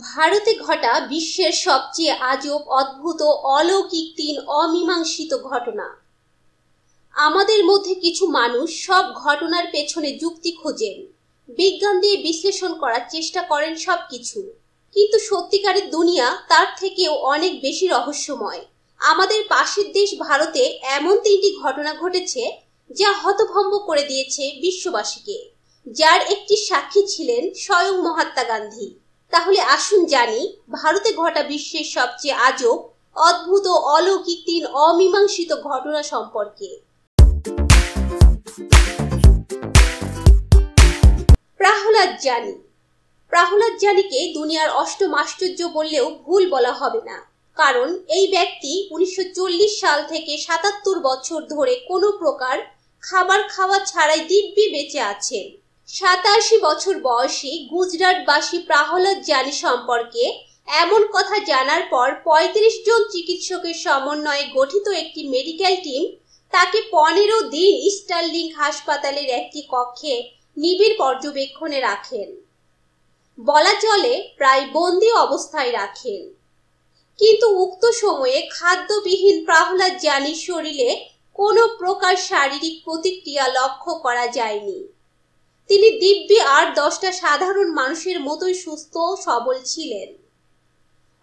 ভারতে ঘটা বিশ্বের সবচেয়ে আজব, অদ্ভুত অলৌকিক তিন অমীমাংসিত ঘটনা। আমাদের মধ্যে কিছু মানুষ সব ঘটনার পেছনে যুক্তি খোঁজেন, বিজ্ঞান দিয়ে বিশ্লেষণ করার চেষ্টা করেন সবকিছু। কিন্তু সত্যিকারের দুনিয়া তার থেকেও অনেক বেশি রহস্যময়। আমাদের পাশের দেশ ভারতে এমন তিনটি ঘটনা ঘটেছে, যা হতভম্ব করে দিয়েছে বিশ্ববাসীকে, যার একটি সাক্ষী ছিলেন স্বয়ং মহাত্মা গান্ধী। তাহলে আসুন জানি, ভারতে ঘটা বিশ্বের সবচেয়ে আজব, অদ্ভুত ও অলৌকিক তিন অমীমাংসিত ঘটনা সম্পর্কে। প্রহ্লাদ জানি। প্রহ্লাদ জানিকে দুনিয়ার অষ্টম আশ্চর্য বললেও ভুল বলা হবে না। কারণ এই ব্যক্তি উনিশশো চল্লিশ সাল থেকে সাতাত্তর বছর ধরে কোনো প্রকার খাবার খাওয়া ছাড়াই দিব্যি বেঁচে আছেন। সাতাশি বছর বয়সী গুজরাটবাসী প্রহ্লাদ জানি সম্পর্কে এমন কথা জানার পর ৩৫ জন চিকিৎসকের সমন্বয়ে গঠিত একটি মেডিকেল টিম তাকে পনেরো দিন স্টার্লিং হাসপাতালের একটি কক্ষে নিবিড় পর্যবেক্ষণে রাখেন। বলা চলে প্রায় বন্দি অবস্থায় রাখেন। কিন্তু উক্ত সময়ে খাদ্যবিহীন প্রহ্লাদ জানির শরীরে কোনো প্রকার শারীরিক প্রতিক্রিয়া লক্ষ্য করা যায়নি। তিনি দিব্যি আর দশটা সাধারণ মানুষের মতোই সুস্থ সবল ছিলেন।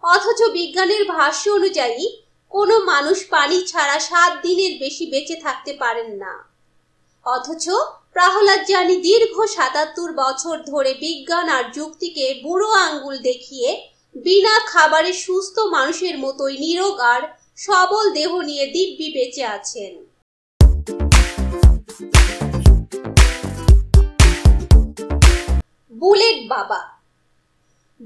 অথচ বিজ্ঞানের ভাষ্য অনুযায়ী, কোনো মানুষ পানি ছাড়া সাত দিনের বেশি বেঁচে থাকতে পারেন না। অথচ প্রহ্লাদ জানি দীর্ঘ সাতাত্তর বছর ধরে বিজ্ঞান আর যুক্তিকে বুড়ো আঙ্গুল দেখিয়ে বিনা খাবারে সুস্থ মানুষের মতোই নিরোগ আর সবল দেহ নিয়ে দিব্যি বেঁচে আছেন। বাবা।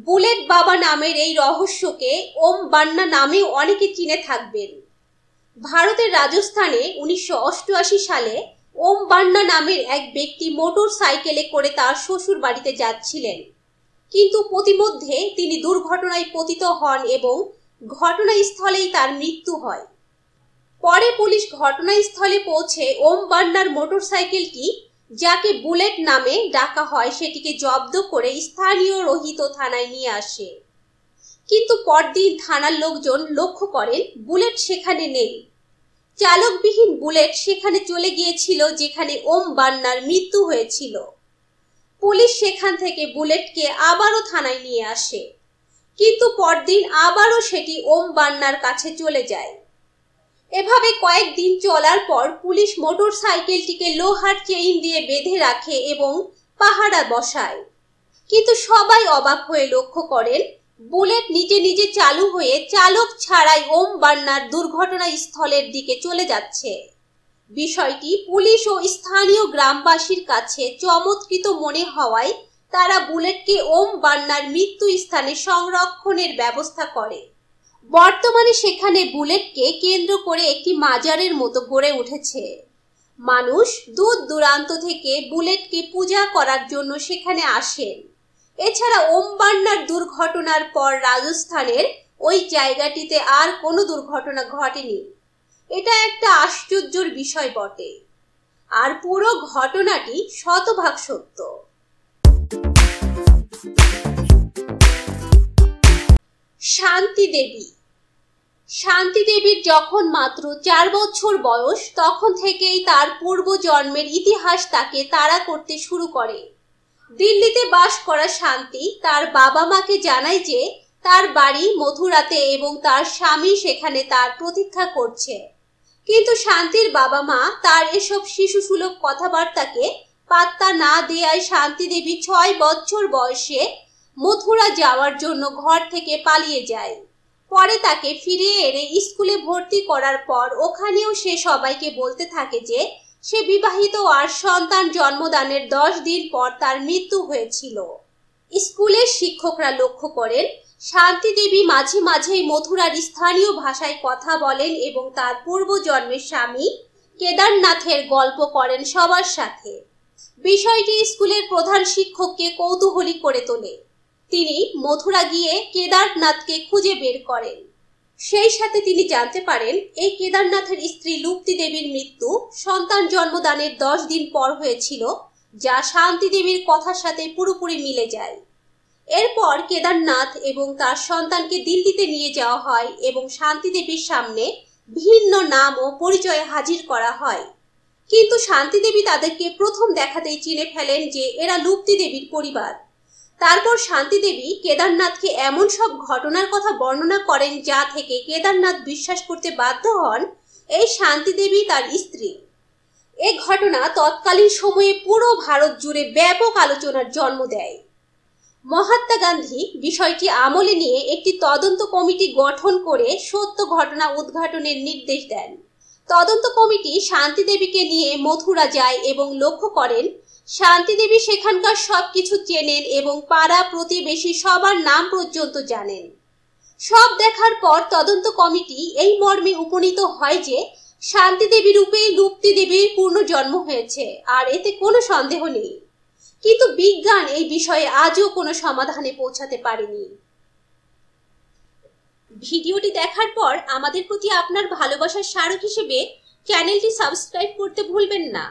বুলেট বাবা নামের এই রহস্যকে ওম বান্না নামেও অনেকে চিনে থাকবেন। ভারতের রাজস্থানে উনিশশো সালে ওম বান্না নামের এক ব্যক্তি মোটর সাইকেলে করে তার শ্বশুর বাড়িতে যাচ্ছিলেন। কিন্তু প্রতিমধ্যে তিনি দুর্ঘটনায় পতিত হন এবং ঘটনাস্থলেই তার মৃত্যু হয়। পরে পুলিশ ঘটনাস্থলে পৌঁছে ওম বান্নার মোটরসাইকেলটি যাকে বুলেট নামে ডাকা হয় সেটিকে জব্দ করে স্থানীয় রোহিত থানায় নিয়ে আসে। কিন্তু পরদিন থানার লোকজন লক্ষ্য করেন বুলেট সেখানে নেই। চালকবিহীন বুলেট সেখানে চলে গিয়েছিল যেখানে ওম বান্নার মৃত্যু হয়েছিল। পুলিশ সেখান থেকে বুলেটকে আবারও থানায় নিয়ে আসে। কিন্তু পরদিন আবারও সেটি ওম বান্নার কাছে চলে যায়। এভাবে কয়েকদিন চলার পর পুলিশ মোটর সাইকেলটিকে লোহার চেইন দিয়ে বেঁধে রাখে এবং পাহারা বসায়। কিন্তু সবাই অবাক হয়ে লক্ষ্য করেন, বুলেট নিজে নিজে চালু হয়ে চালক ছাড়াই ওম বান্নার দুর্ঘটনা স্থলের দিকে চলে যাচ্ছে। বিষয়টি পুলিশ ও স্থানীয় গ্রামবাসীর কাছে চমৎকৃত মনে হওয়ায় তারা বুলেটকে ওম বান্নার মৃত্যু স্থানে সংরক্ষণের ব্যবস্থা করে। বর্তমানে সেখানে বুলেটকে কেন্দ্র করে একটি মাজারের মতো গড়ে উঠেছে। মানুষ দূর দূরান্ত থেকে বুলেটকে পূজা করার জন্য সেখানে আসেন। এছাড়া ওম বান্নার দুর্ঘটনার পর রাজস্থানের ওই জায়গাটিতে আর কোনো দুর্ঘটনা ঘটেনি। এটা একটা আশ্চর্যর বিষয় বটে। আর পুরো ঘটনাটি শতভাগ সত্য। শান্তি দেবী। শান্তি দেবীর যখন মাত্র চার বছর বয়স, তখন থেকেই তার পূর্ব জন্মের ইতিহাস তাকে তাড়া করতে শুরু করে। দিল্লিতে বাস করা শান্তি তার বাবা মাকে জানায় যে, তার বাড়ি মথুরাতে এবং তার স্বামী সেখানে তার প্রতীক্ষা করছে। কিন্তু শান্তির বাবা মা তার এসব শিশু সুলভ কথাবার্তাকে পাত্তা না দেয়ায় শান্তি দেবী ছয় বছর বয়সে মথুরা যাওয়ার জন্য ঘর থেকে পালিয়ে যায়। পরে তাকে ফিরিয়ে এনে স্কুলে ভর্তি করার পর ওখানেও সে সবাইকে বলতে থাকে যে, সে বিবাহিত আর সন্তান জন্মদানের দশ দিন পর তার মৃত্যু হয়েছিল। স্কুলের শিক্ষকরা লক্ষ্য করেন, শান্তি দেবী মাঝে মাঝেই মথুরার স্থানীয় ভাষায় কথা বলেন এবং তার পূর্বজন্মের স্বামী কেদারনাথের গল্প করেন সবার সাথে। বিষয়টি স্কুলের প্রধান শিক্ষককে কৌতূহলী করে তোলে। তিনি মথুরা গিয়ে কেদারনাথকে খুঁজে বের করেন। সেই সাথে তিনি জানতে পারেন, এই কেদারনাথের স্ত্রী লুপ্তি দেবীর মৃত্যু সন্তান জন্মদানের দশ দিন পর হয়েছিল, যা শান্তি দেবীর কথার সাথে পুরোপুরি মিলে যায়। এরপর কেদারনাথ এবং তার সন্তানকে দিল্লিতে নিয়ে যাওয়া হয় এবং শান্তি দেবীর সামনে ভিন্ন নাম ও পরিচয়ে হাজির করা হয়। কিন্তু শান্তি দেবী তাদেরকে প্রথম দেখাতেই চিনে ফেলেন যে এরা লুপ্তি দেবীর পরিবার। তারপর শান্তি দেবী কেদারনাথকে এমন সব ঘটনার কথা বর্ণনা করেন যা থেকে কেদারনাথ বিশ্বাস করতে বাধ্য হন এই শান্তি দেবী তার স্ত্রী। এ ঘটনা তৎকালীন সময়ে পুরো ভারত জুড়ে ব্যাপক আলোচনার জন্ম দেয়। মহাত্মা গান্ধী বিষয়টি আমলে নিয়ে একটি তদন্ত কমিটি গঠন করে সত্য ঘটনা উদ্ঘাটনের নির্দেশ দেন। তদন্ত কমিটি শান্তি দেবীকে নিয়ে মথুরা যায় এবং লক্ষ্য করেন শান্তি দেবী সেখানকার সবকিছু চেনেন এবং পাড়া প্রতিবেশী সবার নাম পর্যন্ত জানেন। সব দেখার পর তদন্ত কমিটি এই মর্মে উপনীত হয় যে, শান্তি দেবী রূপেই লুপ্তি দেবীর পূর্ণ জন্ম হয়েছে, আর এতে কোনো সন্দেহ নেই। কিন্তু বিজ্ঞান এই বিষয়ে আজও কোনো সমাধানে পৌঁছাতে পারেনি। ভিডিওটি দেখার পর আমাদের প্রতি আপনার ভালোবাসার স্মারক হিসেবে চ্যানেলটি সাবস্ক্রাইব করতে ভুলবেন না।